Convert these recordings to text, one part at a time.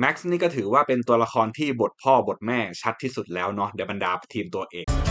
แม็กซ์นี่ก็ถือว่าเป็นตัวละครที่บทพ่อบทแม่ชัดที่สุดแล้วเนาะเดยวบรรดาทีมตัวเอก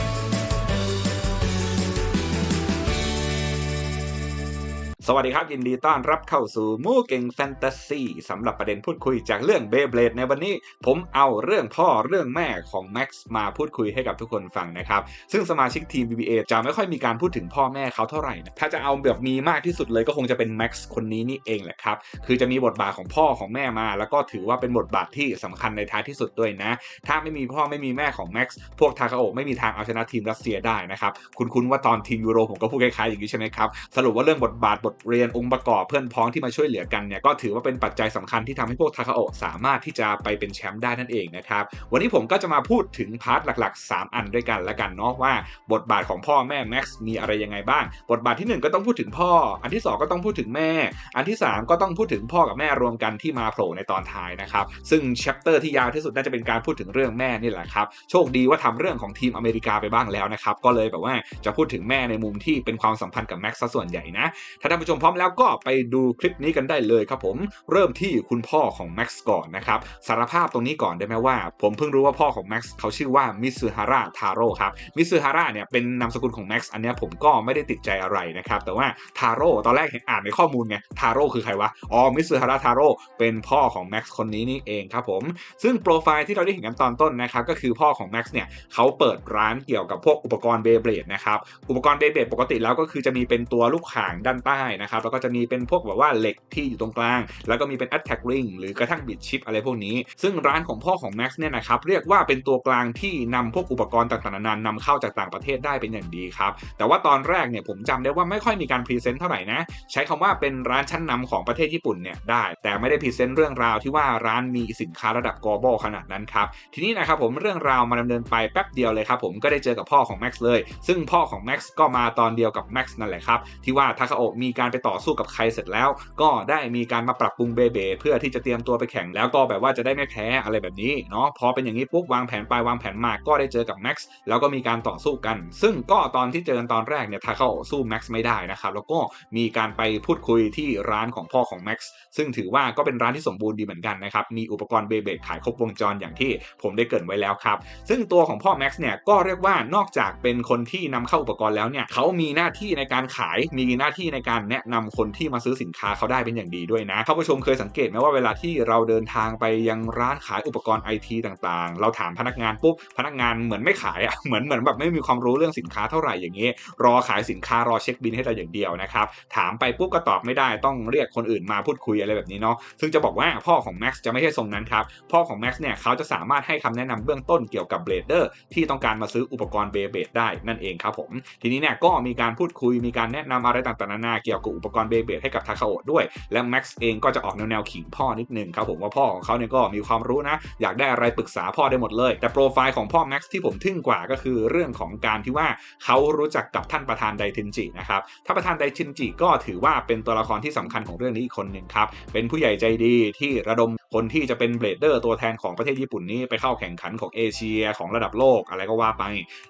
สวัสดีครับ ยินดีต้อนรับเข้าสู่มูเก่งแฟนตาซีสำหรับประเด็นพูดคุยจากเรื่องเบ b l a d e ในวันนี้ ผมเอาเรื่องพ่อเรื่องแม่ของแม็กซ์มาพูดคุยให้กับทุกคนฟังนะครับ ซึ่งสมาชิกทีม BBA จะไม่ค่อยมีการพูดถึงพ่อแม่เขาเท่าไหร่นะถ้าจะเอาแบบมีมากที่สุดเลยก็คงจะเป็นแม็กซ์คนนี้นี่เองแหละครับ คือจะมีบทบาทของพ่อของแม่มา แล้วก็ถือว่าเป็นบทบาทที่สำคัญในท้ายที่สุดด้วยนะ ถ้าไม่มีพ่อไม่มีแม่ของแม็กซ์พวกทาคาโอไม่มีทางเอาชนะทีมรัสเซียได้นะครับคุณคุณว่าตอนทีมยูโรผมก็พูดคล้ายๆอย่างนี้ใช่ไหมครับสรุปว่าเรื่องบทบาทบทเรียนองค์ประกอบเพื่อนพ้องที่มาช่วยเหลือกันเนี่ยก็ถือว่าเป็นปัจจัยสำคัญที่ทำให้พวกทาคาโอะสามารถที่จะไปเป็นแชมป์ได้นั่นเองนะครับวันนี้ผมก็จะมาพูดถึงพาร์ทหลัก ๆ 3 อันด้วยกันละกันเนาะว่าบทบาทของพ่อแม่แม็กซ์มีอะไรยังไงบ้าง บทบาทที่ 1 ก็ต้องพูดถึงพ่อ อันที่ 2 ก็ต้องพูดถึงแม่ อันที่ 3 ก็ต้องพูดถึงพ่อกับแม่รวมกันที่มาโผล่ในตอนท้ายนะครับซึ่งแชปเตอร์ที่ยาวที่สุดน่าจะเป็นการพูดถึงเรื่องแม่นี่แหละครับโชคดีว่าทำเรื่องของทีมอเมริกาไปบ้างแล้วนะครับก็เลยแบบว่าจะพูดถึงแม่ในมุมที่เป็นความสัมพันธ์กับแม็กซ์ส่วนใหญ่นะถ้าท่านผู้ชมพร้อมแล้วก็ไปดูคลิปนี้กันได้เลยครับผมเริ่มที่คุณพ่อของแม็กซ์ก่อนนะครับสารภาพตรงนี้ก่อนได้ไหมว่า ผมเพิ่งรู้ว่าพ่อของแม็กซ์เขาชื่อว่ามิซึฮาระทาโร่ครับมิซึฮาระเนี่ยเป็นนามสกุลของแม็กซ์อันนี้ผมก็ไม่ได้ติดใจอะไรนะครับแต่ว่าทาโร่ตอนแรกเห็นอ่านในข้อมูลไงทาโร่คือใครวะอ๋อมิซึฮาระทาโร่เป็นพ่อของแม็กซ์คนนี้นี่เองครับผมซึ่งโปรไฟล์ที่เราได้เห็นกันตอนต้นนะครับก็คือพ่อของแม็กซ์เนี่ยเขาเปิดร้านเกี่ยวกับพวกอุปกรณ์เบเบลดนะครับอุปกรณ์เบเบลดปกติแล้วก็คือจะมีเป็นตัวลูกข่างด้านใต้นะครับแล้วก็จะมีเป็นพวกแบบว่าเหล็กที่อยู่ตรงกลาง แล้วก็มีเป็น attack ring หรือกระทั่งบิดชิปอะไรพวกนี้ ซึ่งร้านของพ่อของ Max เนี่ยนะครับเรียกว่าเป็นตัวกลางที่นำพวกอุปกรณ์ต่างๆนานานำเข้าจากต่างประเทศได้เป็นอย่างดีครับแต่ว่าตอนแรกเนี่ยผมจำได้ว่าไม่ค่อยมีการพรีเซนต์เท่าไหร่นะใช้คำว่าเป็นร้านชั้นนำของประเทศญี่ปุ่นเนี่ยได้แต่ไม่ได้พรีเซนต์เรื่องราวที่ว่าร้านมีสินค้าระดับ global ขนาดนั้นครับทีนี้นะครับผมเรื่องราวมาดำเนินไปแป๊บเดียวเลยครับผมก็ได้เจอกับพ่อของ Max เลย ซึ่งพ่อของ Max ก็มาตอนเดียวกับ Max นั่นแหละครับที่ว่าทาคาโอะมีการไปต่อสู้กับใครเสร็จแล้ว ก็ได้มีการมาปรับปรุงเบเบเพื่อที่จะเตรียมตัวไปแข่งแล้วก็แบบว่าจะได้ไม่แพ้อะไรแบบนี้เนาะพอเป็นอย่างนี้ปุ๊บวางแผนไปวางแผนมาก็ได้เจอกับแม็กซ์แล้วก็มีการต่อสู้กัน ซึ่งก็ตอนที่เจอกันตอนแรกเนี่ยทาเข้าสู้แม็กซ์ไม่ได้นะครับแล้วก็มีการไปพูดคุยที่ร้านของพ่อของแม็กซ์ซึ่งถือว่าก็เป็นร้านที่สมบูรณ์ดีเหมือนกันนะครับมีอุปกรณ์เบเบขายครบวงจรอย่างที่ผมได้เกรินไว้แล้วครับซึ่งตัวของพ่อแม็กซ์เนี่ยก็เรียกว่านอกจากเป็นคนที่นำเข้าอุปกรณ์แล้วเนี่ยเขามีหน้าที่ในการขายมีหน้าที่ในการแนะนำคนที่มาซื้อสินค้าเขาได้เป็นอย่างดีด้วยนะท่านผู้ชมเคยสังเกตไหมว่าเวลาที่เราเดินทางไปยังร้านขายอุปกรณ์ไอทีต่างๆ เราถามพนักงานปุ๊บพนักงานเหมือนไม่ขายอะเหมือนเหมือนแบบไม่มีความรู้เรื่องสินค้าเท่าไหร่อย่างนี้ รอขายสินค้ารอเช็คบินให้เราอย่างเดียวนะครับถามไปปุ๊บก็ตอบไม่ได้ต้องเรียกคนอื่นมาพูดคุยอะไรแบบนี้เนาะซึ่งจะบอกว่าพ่อของแม็กซ์จะไม่ใช่ทรงนั้นครับพ่อของแม็กซ์เนี่ยเขาจะสามารถให้คำแนะนำเบื้องต้นเกี่ยวกับเบลเดอร์ที่ต้องการมาซื้ออุปกรณ์เบเบดได้นั่นเองครับผมทีนี้เนี่ยก็มีการพูดคุยมีการแนะนำอะไรต่างๆนานาเกี่ยวกับอุปกรณ์เบเบดให้กับทาคาโอะด้วย และแม็กซ์เองก็จะออกแนวๆขิงพ่อนิดนึงครับผมว่าพ่อของเขาเนี่ยก็มีความรู้นะ อยากได้อะไรปรึกษาพ่อได้หมดเลย แต่โปรไฟล์ของพ่อแม็กซ์ที่ผมทึ่งกว่าก็คือเรื่องของการที่ว่าเขารู้จักกับท่านประธานไดเทนจินะครับท่านประธานไดเทนจิก็ถือว่าเป็นตัวละครที่สำคัญของเรื่องนี้อีกคนหนึ่งครับเป็นผู้ใหญ่ใจดีที่ระดมคนที่จะเป็นเบลเดอร์ตัวแทนของประเทศญี่ปุ่นนี้ไปเข้าแข่งขันของเอเชียของระดับโลกอะไรก็ว่าไป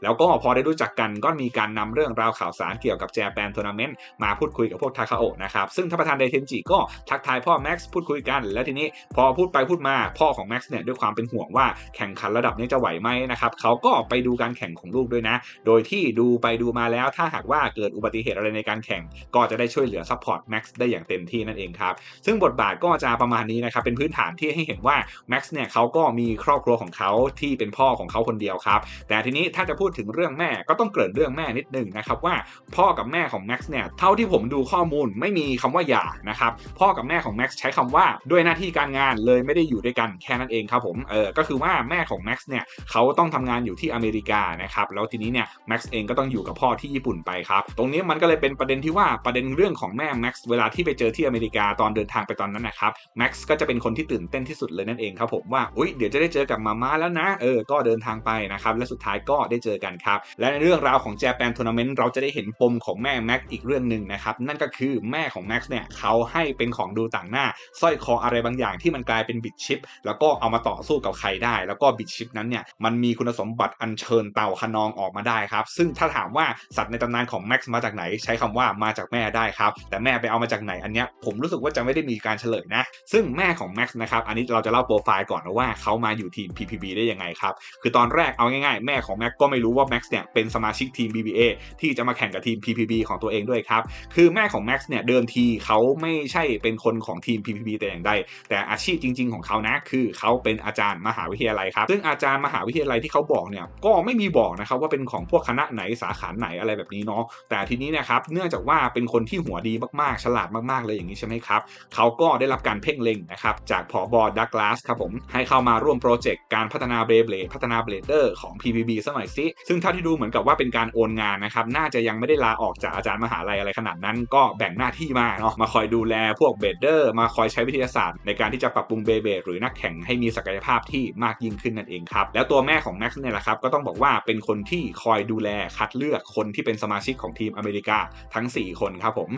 แล้วก็พอได้รู้จักกันก็มีการนำเรื่องราวข่าวสารเกี่ยวกับแจแปนทัวร์นาเมนต์มาพูดคุยกับพวกทาคาโอนะครับซึ่งท่านประธานไดเทนจิก็ทักทายพ่อแม็กซ์พูดคุยกัน แล้วทีนี้พอพูดไปพูดมาพ่อของแม็กซ์เนี่ยด้วยความเป็นห่วงว่าแข่งขันระดับนี้จะไหวไหมนะครับเขาก็ไปดูการแข่งของลูกด้วยนะ โดยที่ดูไปดูมาแล้วถ้าหากว่าเกิดอุบัติเหตุอะไรในการแข่ง ก็จะได้ช่วยเหลือซัพพอร์ตแม็กซ์ได้อย่างเต็มที่นั่นเองครับซึ่งบทบาทก็จะประมาณนี้นะครับเป็นพื้นฐานที่ให้เห็นว่าแม็กซ์เนี่ยเขาก็มีครอบครัวของเขาที่เป็นพ่อของเขาคนเดียวครับแต่ทีนี้ถ้าจะพูดถึงเรื่องแม่ก็ต้องเกริ่นเรื่องแม่นิดนึงนะครับว่าพ่อกับแม่ของแม็กซ์เนี่ยเท่าที่ผมดูข้อมูลไม่มีคำว่าหย่านะครับพ่อกับแม่ของแม็กซ์ใช้คำว่าด้วยหน้าที่การงานเลยไม่ได้อยู่ด้วยกันแค่นั้นเองครับผมเออก็คือว่าแม่ของแม็กซ์เนี่ยเขาต้องทำงานอยู่ที่อเมริกานะครับแล้วทีนี้เนี่ยแม็กซ์เองก็ต้องอยู่กับพ่อที่ญี่ปุ่นไปครับตรงนี้มันก็เลยเป็นประเด็นที่ว่าประเด็นเรื่องของแม่แม็กซ์เวลาที่ไปเจอที่อเมริกาตอนเดินทางไปตอนนั้นนะครับแม็กซ์ก็จะเป็นคนที่ตื่นเต้นที่สุดเลยนั่นเองครับผมว่าอุ้ยเดี๋ยวจะได้เจอกับมาม่าแล้วนะเออก็เดินทางไปนะครับและสุดท้ายก็ได้เจอกันครับและในเรื่องราวของแจแปนทัวร์นาเมนต์เราจะได้เห็นปมของแม่แม็กซ์อีกเรื่องหนึ่งนะครับนันั่นก็คือแม่ของแม็กซ์เนี่ยเขาให้เป็นของดูต่างหน้าสร้อยคออะไรบางอย่างที่มันกลายเป็นบิดชิป แล้วก็เอามาต่อสู้กับใครได้ แล้วก็บิดชิปนั้นเนี่ยมันมีคุณสมบัติอัญเชิญเต่าขนองออกมาได้ครับซึ่งถ้าถามว่าสัตว์ในตำนานของแม็กซ์มาจากไหนใช้คำว่ามาจากแม่ได้ครับแต่แม่ไปเอามาจากไหนอันเนี้ยผมรู้สึกว่าจะไม่ได้มีการเฉลยนะ ซึ่งแม่ของแม็กซ์นะครับอันนี้เราจะเล่าโปรไฟล์ก่อนนะว่าเขามาอยู่ทีม PPB ได้ยังไงครับคือตอนแรกเอาง่ายๆ แม่ของแม็กก็ไม่รู้ว่าแม็กซ์เนี่ยเป็นสมาชิกทีม BBA ที่จะมาแข่งกับทีม PPB ของตัวเองด้วยครับคือแม่ของแม็กซ์เนี่ยเดิมทีเขาไม่ใช่เป็นคนของทีม PPB แต่อย่างใดแต่อาชีพจริง ๆ ของเขานะคือเขาเป็นอาจารย์มหาวิทยาลัยครับซึ่งอาจารย์มหาวิทยาลัยที่เขาบอกเนี่ยก็ไม่มีบอกนะครับว่าเป็นของพวกคณะไหนสาขาไหนอะไรแบบนี้เนาะแต่ทีนี้นะครับเนื่องจากว่าเป็นคนที่หัวดีมากๆ ฉลาดมากๆเลยอย่างนี้ใช่ไหมครับเขาก็ได้รับการเพ่งเล็งนะครับจากผอบอดักลาสครับผมให้เข้ามาร่วมโปรเจกต์การพัฒนาเบเบลพัฒนาเบลเดอร์ของ PPB สมัยซิซึ่งเท่าที่ดูเหมือนกับว่าเป็นการโอนงานนะครับน่าจะยังไม่ได้ลาออกจากอาจารย์มหาลัยอะไรขนาดนั้นก็แบ่งหน้าที่มาเนาะมาคอยดูแลพวกเบเดอร์มาคอยใช้วิทยาศาสตร์ ในการที่จะปรับปรุงเบเบหรือนักแข่งให้มีศักยภาพที่มากยิ่งขึ้นนั่นเองครับแล้วตัวแม่ของแม็กซ์เนี่ยแหละครับก็ต้องบอกว่าเป็นคนที่คอยดูแลคัดเลือกคนที่เป็นสมาชิกของทีมอเมริกาทั้ง 4 คนครับผม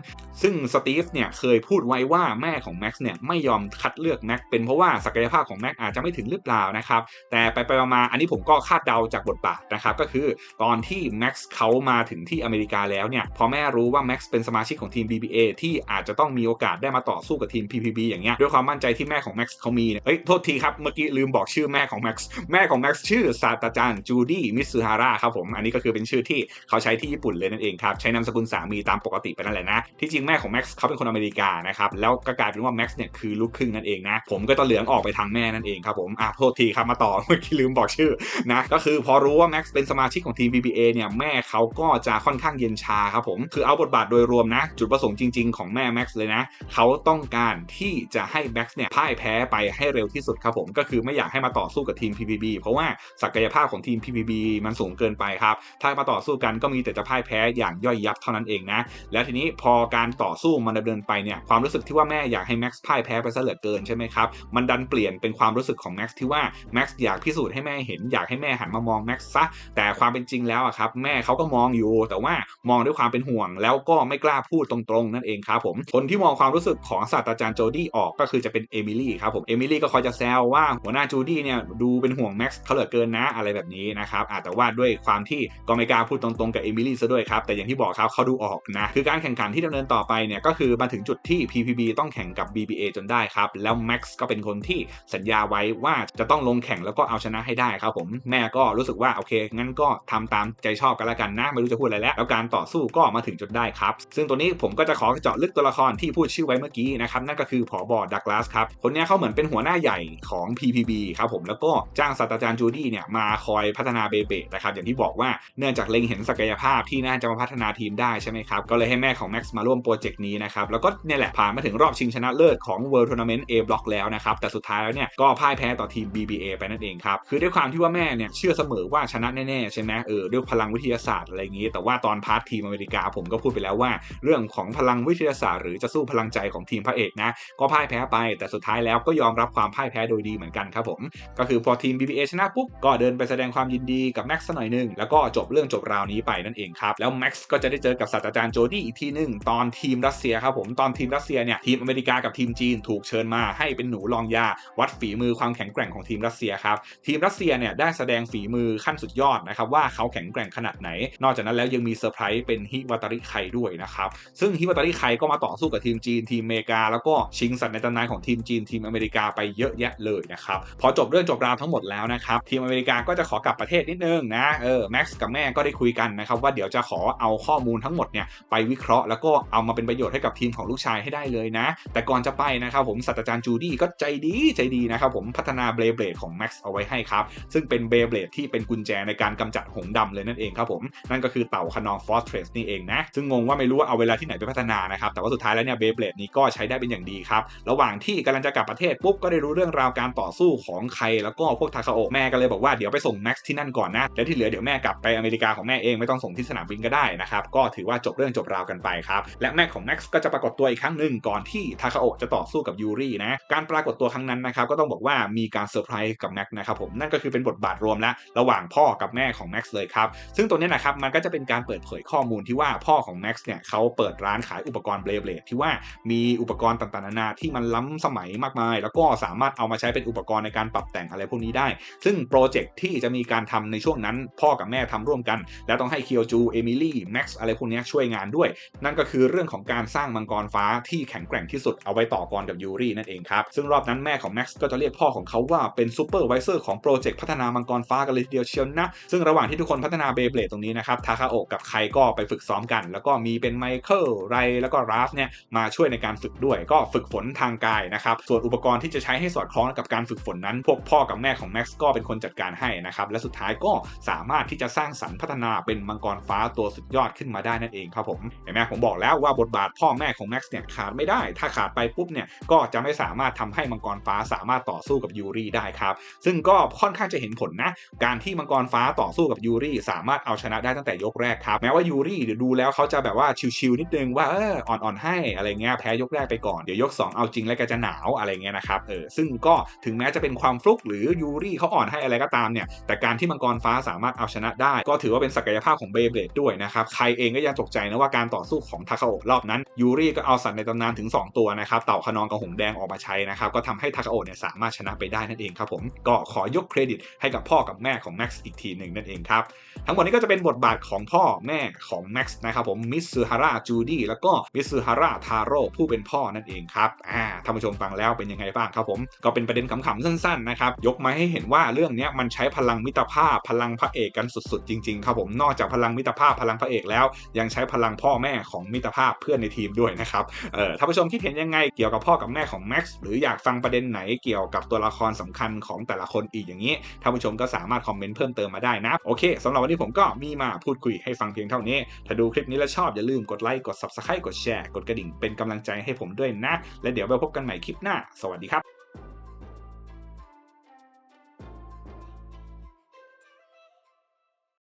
ซึ่งสตีฟเนี่ยเคยพูดไว้ว่าแม่ของแม็กซ์เนี่ยไม่ยอมคัดเลือกแม็กเป็นเพราะว่าศักยภาพของแม็กอาจจะไม่ถึงหรือเปล่านะครับแต่ไปไปมาอันนี้ผมก็คาดเดาจากบทบาทนะครับก็คือตอนที่แม็กซ์เขามาถึงที่อเมริกาแล้วเนี่ยพอแม่รู้ว่าแม็กซ์เป็นสมาชิกของทีม BBA ที่อาจจะต้องมีโอกาสได้มาต่อสู้กับทีม PPB อย่างเงี้ยด้วยความมั่นใจที่แม่ของแม็กซ์เขามีเนี่ยเอ้ยโทษทีครับ เมื่อกี้ลืมบอกชื่อแม่ของแม็กซ์แม่ของแม็กซ์ชื่อศาสตราจารย์จูดี้มิสซูฮาร่าครับผมอันนี้ก็คือเป็นชื่อที่เขาใช้ที่ญี่ปุ่นเลยนั่นเองครับใช้นามสกุลสามีตามปกติไปนั่นแหละนะที่จริงแม่ของแม็กซ์เขาเป็นคนอเมริกานะครับแล้วก็กลายเป็นว่าแม็กซ์เนี่ยคือลูกครึ่งนั่นเองนะผมก็ต้องเหลืองออกไปทางแม่นั่นเองครับผมอะโทษทีครับมาต่อเมื่อกี้ลืมบอกชื่อนะก็คือพอรู้ว่าแม็กซ์เป็นสมาชิกของทีม BBA เนี่ยแม่เขาก็จะค่อนข้างเย็นชาครับผมคือเอาบทบาทโดยรวมนะจุดประสงค์จริง ๆ ของแม่แม็กซ์เลยนะ เขาต้องการที่จะให้แม็กซ์เนี่ยพ่ายแพ้ไปให้เร็วที่สุดครับผม ก็คือไม่อยากให้มาต่อสู้กับทีม PPB เพราะว่าศักยภาพของทีม PPB มันสูงเกินไปครับ ถ้ามาต่อสู้กันก็มีแต่จะพ่ายแพ้อย่างย่อยยับเท่านั้นเองนะ แล้วทีนี้พอการต่อสู้มันดำเนินไปเนี่ย ความรู้สึกที่ว่าแม่อยากให้แม็กซ์พ่ายแพ้ไปซะเหลือเกินใช่ไหมครับ มันดันเปลี่ยนเป็นความรู้สึกของแม็กซ์ที่ว่าแม็กซ์อยากพิสูจน์ให้แม่เห็น อยากให้แม่หันมามองแม็กซ์ซะ แต่ความเป็นจริงแล้วอะครับ แม่เขาก็มองอยู่ แต่ว่ามองด้วยความเป็นห่วง แล้วก็ไม่กล้าพูดตรงๆ นั่นเองครับผมคนที่มองความรู้สึกของศาสตราจารย์โจดี้ออกก็คือจะเป็นเอมิลี่ครับผมเอมิลี่ก็คอยจะแซวว่าหัวหน้าจูดี้เนี่ยดูเป็นห่วงแม็กซ์เขาเหลือเกินนะอะไรแบบนี้นะครับอาจจะว่าด้วยความที่ก็ไม่กล้าพูดตรงๆกับเอมิลี่ซะด้วยครับแต่อย่างที่บอกครับเขาดูออกนะคือการแข่งขันที่ดำเนินต่อไปเนี่ยก็คือมาถึงจุดที่ PPB ต้องแข่งกับ BBA จนได้ครับแล้วแม็กซ์ก็เป็นคนที่สัญญาไว้ว่าจะต้องลงแข่งแล้วก็เอาชนะให้ได้ครับผมแม่ก็รู้สึกว่าโอเค งั้นก็ทำตามใจชอบกันละกันนะไม่รู้จะพูดอะไรแล้วแล้วการต่อสู้ก็มาถึงจุดได้ครับ ซึ่งตัวนี้ผมก็จะขอเจาะลึกตัวละครที่พูดชื่อไว้เมื่อกี้นะครับนั่นก็คือผอบอดักลาสครับคนนี้เขาเหมือนเป็นหัวหน้าใหญ่ของ PPB ครับผมแล้วก็จ้างศาสตราจารย์จูดี้เนี่ยมาคอยพัฒนาเบเบนะครับอย่างที่บอกว่าเนื่องจากเล็งเห็นศักยภาพที่น่าจะมาพัฒนาทีมได้ใช่ไหมครับก็เลยให้แม่ของแม็กซ์มาร่วมโปรเจกต์นี้นะครับแล้วก็เนี่ยแหละผ่านมาถึงรอบชิงชนะเลิศของ World Tournament A Block แล้วนะครับแต่สุดท้ายแล้วเนี่ยก็พ่ายแพ้ต่อทีม BBA ไปนั่นเองครับคือด้วยความที่ว่าแม่เนี่ยเชื่อเสมอว่าชนะแน่ๆใช่ไหมเออด้วยพลังวิทยาศาสตร์อะไรอย่างนี้ แต่ว่าตอนพาร์ททีมอเมริกาผมก็พูดไปแล้วว่าเรื่องื่องของพลังวิทยาศาสตร์หรือจะสู้พลังใจของทีมพระเอกนะก็พ่ายแพ้ไป แต่สุดท้ายแล้วก็ยอมรับความพ่ายแพ้โดยดีเหมือนกันครับผมก็คือพอทีม BBA ชนะปุ๊บก็เดินไปแสดงความยินดีกับแม็กซ์หน่อยนึงแล้วก็จบเรื่องจบราวนี้ไปนั่นเองครับแล้วแม็กซ์ก็จะได้เจอกับศาสตราจารย์โจดี้อีกทีนึงตอนทีมรัสเซียครับผมตอนทีมรัสเซียเนี่ยทีมอเมริกากับทีมจีนถูกเชิญมาให้เป็นหนูลองยา วัดฝีมือความแข็งแกร่งของทีมรัสเซียครับทีมรัสเซียเนี่ยได้แสดงฝีมือขั้นสุดยอดนะครับว่าเขาแข็งแกร่งขนาดไหน นอกจากนั้นแล้วยังมีเซอร์ไพรส์เป็นฮิวาตาริไคด้วยนะครับซึ่งฮิวาตาริไคก็มาต่อสู้กับทีมจีนทีมอเมริกา แล้วก็ชิงสัตว์ในตำนานของทีมจีนทีมอเมริกาไปเยอะแยะเลยนะครับ พอจบเรื่องจบราวทั้งหมดแล้วนะครับ ทีมอเมริกาก็จะขอกลับประเทศนิดนึงนะเออแม็กซ์กับแม่ก็ได้คุยกันนะครับว่าเดี๋ยวจะขอเอาข้อมูลทั้งหมดเนี่ยไปวิเคราะห์แล้วก็เอามาเป็นประโยชน์ให้กับทีมของลูกชายให้ได้เลยนะ แต่ก่อนจะไปนะครับผมศาสตราจารย์จูดี้ก็ใจดีใจดีนะครับผมพัฒนาเบลเบลดของแม็กซ์เอาไว้ให้ครับซึ่งเป็นเบลเบลดที่เป็นกุญแจในการกำจัดหงส์ดำเลยนั่นเองครับผมนั่นก็คือเต่าขนองฟอสเทรสนี่เองนะซึ่งงงว่าไม่รู้ว่าเอาเวลาที่ไหนไปพัฒนานะครับ แต่ว่าสุดท้ายแล้วเนี่ยเบเบลดนี้ก็ใช้ได้เป็นอย่างดีครับ ระหว่างที่กำลังจะกลับประเทศปุ๊บก็ได้รู้เรื่องราวการต่อสู้ของใครแล้วก็พวกทาคาโอะแม่ก็เลยบอกว่าเดี๋ยวไปส่งแม็กซ์ที่นั่นก่อนนะแล้วที่เหลือเดี๋ยวแม่กลับไปอเมริกาของแม่เองไม่ต้องส่งที่สนามบินก็ได้นะครับก็ถือว่าจบเรื่องจบราวกันไปครับและแม่ของแม็กซ์ก็จะปรากฏตัวอีกครั้งหนึ่งก่อนที่ทาคาโอะจะต่อสู้กับยูรินะการปรากฏตัวครั้งนั้นนะครับก็ต้องบอกว่ามีการเซอร์ไพรส์กับแม็กซ์นะครับผมนั่นก็คือเป็นบทบาทรวมแล้วระหว่างพ่อกับแม่ของแม็กซ์เลยครับซึ่งตรงนี้นะครับมันก็จะเป็นการเปิดเผยข้อมูลที่ว่าพ่อของแม็กซ์เนี่ยเขาเปิดปิดร้านขายอุปกรณ์เบลเบลดที่ว่ามีอุปกรณ์ต่างๆนานาที่มันล้ำสมัยมากมาย แล้วก็สามารถเอามาใช้เป็นอุปกรณ์ในการปรับแต่งอะไรพวกนี้ได้ ซึ่งโปรเจกต์ที่จะมีการทำในช่วงนั้นพ่อกับแม่ทำร่วมกัน แล้วต้องให้เคียวจูเอมิลี่แม็กซ์อะไรพวกนี้ช่วยงานด้วย นั่นก็คือเรื่องของการสร้างมังกรฟ้าที่แข็งแกร่งที่สุดเอาไว้ต่อกรกับยูรินั่นเองครับซึ่งรอบนั้นแม่ของแม็กซ์ก็จะเรียกพ่อของเขาว่าเป็นซูเปอร์วิเซอร์ของโปรเจกต์พัฒนามังกรฟ้ากันเลยทีเดียวเชียวนะซึ่งระหว่างที่ทุกคนพัฒนาเบเบลดตรงนี้นะครับทาคาโอะกับใครก็ไปฝึกซ้อมกัน แล้วก็มีเป็นไมเคิลไรแล้วก็ราฟเนี่ยมาช่วยในการฝึกด้วยก็ฝึกฝนทางกายนะครับส่วนอุปกรณ์ที่จะใช้ให้สอดคล้องกับการฝึกฝนนั้น พวกพ่อกับแม่ของแม็กซ์ก็เป็นคนจัดการให้นะครับและสุดท้ายก็สามารถที่จะสร้างสรรค์พัฒนาเป็นมังกรฟ้าตัวสุดยอดขึ้นมาได้นั่นเองครับผมเห็นไหมผมบอกแล้วว่าบทบาทพ่อแม่ของแม็กซ์เนี่ยขาดไม่ได้ ถ้าขาดไปปุ๊บเนี่ยก็จะไม่สามารถทำให้มังกรฟ้าสามารถต่อสู้กับยูริได้ครับซึ่งก็ค่อนข้างจะเห็นผลนะการที่มังกรฟ้าต่อสู้กับยูริสามารถเอาชนะได้ตั้งแต่ยกแรกครับแม้ว่ายูริเดี๋ยวดูแล้วเขาจะแบบว่าชิวๆนิดนึงว่าเอออ่อนๆให้อะไรเงี้ยแพ้ยกแรกไปก่อนเดี๋ยวยก 2 เอาจริงแล้วก็จะหนาวอะไรเงี้ยนะครับเออซึ่งก็ถึงแม้จะเป็นความฟลุกหรือยูริเขาอ่อนให้อะไรก็ตามเนี่ยแต่การที่มังกรฟ้าสามารถเอาชนะได้ ก็ถือว่าเป็นศักยภาพของเบเบลดด้วยนะครับใครเองก็ยังตกใจนะว่าการต่อสู้ของทาคาโอะรอบนั้นยูริก็เอาสัตว์ในตำนานถึง 2 ตัวนะครับเต่าขนองกับหงสแดงออกมาใช้นะครับก็ทำให้ทาคาโอะเนี่ยสามารถชนะไปได้นั่นเองครับผมก็ขอยกเครดิตให้กับพ่อกับแม่ของแม็กซ์อีกทีหนึ่งนั่นเองครับทั้งหมดนี้ก็จะเป็นบทบาทของพ่อแม่ของแม็กซ์นะครับผมมิสซูฮาร่าจูดี้แล้วก็มิสซูฮาร่าทาโร่ผู้เป็นพ่อนั่นเองครับอ่าท่านผู้ชมฟังแล้วเป็นยังไงบ้างครับผมก็เป็นประเด็นขำๆสั้นๆนะครับยกมาให้เห็นว่าเรื่องนี้มันใช้พลังมิตรภาพพลังพระเอกกันสุดๆ จริงๆครับผมนอกจากพลังมิตรภาพพลังพระเอกแล้ว ยังใช้พลังพ่อแม่ของมิตรภาพเพื่อนในทีมด้วยนะครับเออท่านผู้ชมคิดเห็นยังไงเกี่ยวกับพ่อกับแม่ของแม็กซ์หรืออยากฟังประเด็นไหนเกี่ยวกับตัวละครสำคัญของแต่ละคนอีกอย่างนี้ท่านผู้ชมก็สามารถคอมเมนต์เพิ่มเติมมาได้นะโอเคสำหรับวันนี้ผมก็มีมาพูดคุยให้ฟังเพียงเท่านี้ถ้าดูคลิปนี้แล้วชอบอย่าลืมกดไลค์กด Subscribe กดแชร์ กดกระดิ่งเป็นกำลังใจให้ผมด้วยนะ และเดี๋ยวไปพบกันใหม่คลิปหน้า สวัสดีครับ